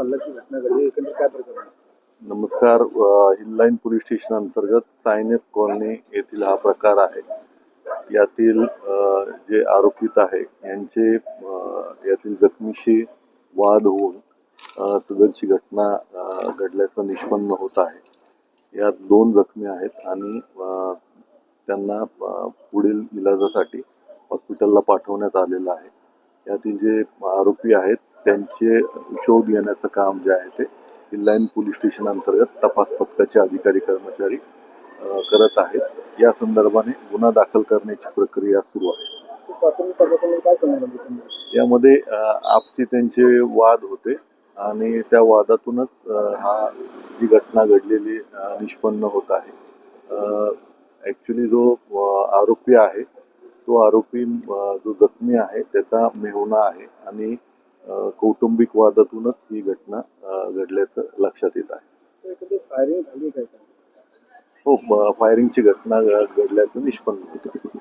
हल्ल्याची घटना घडली एकंदरीत काय प्रकरण नमस्कार हिल हिललाईन पोलीस स्टेशन अंतर्गत सायनेत कॉलनी येथील हा प्रकार आहे. यातील जे आरोपित आहे यांचे यातील जखमीशी वाद होऊन सदरची घटना घडल्याचं निष्पन्न होत आहे. यात दोन जखमी आहेत आणि त्यांना पुढील इलाजासाठी हॉस्पिटलला पाठवण्यात आलेलं आहे. यातील जे आरोपी आहेत त्यांचे शोध घेण्याचं काम जे आहे ते हिललाईन पोलीस स्टेशन अंतर्गत तपास पथकाचे अधिकारी कर्मचारी करत आहेत. या संदर्भाने गुन्हा दाखल करण्याची प्रक्रिया सुरू आहे? यामध्ये आपसी त्यांचे वाद होते आणि त्या वादातूनच हा जी घटना घडलेली निष्पन्न होत आहे. ॲक्च्युली जो आरोपी आहे तो आरोपी जो जखमी आहे त्याचा मेहुणा आहे आणि कौटुंबिक वादातूनच ही घटना घडल्याचं लक्षात येत आहे. फायरिंग झाली काय हो फायरिंगची घटना घडल्याचं निष्पन्न होतं.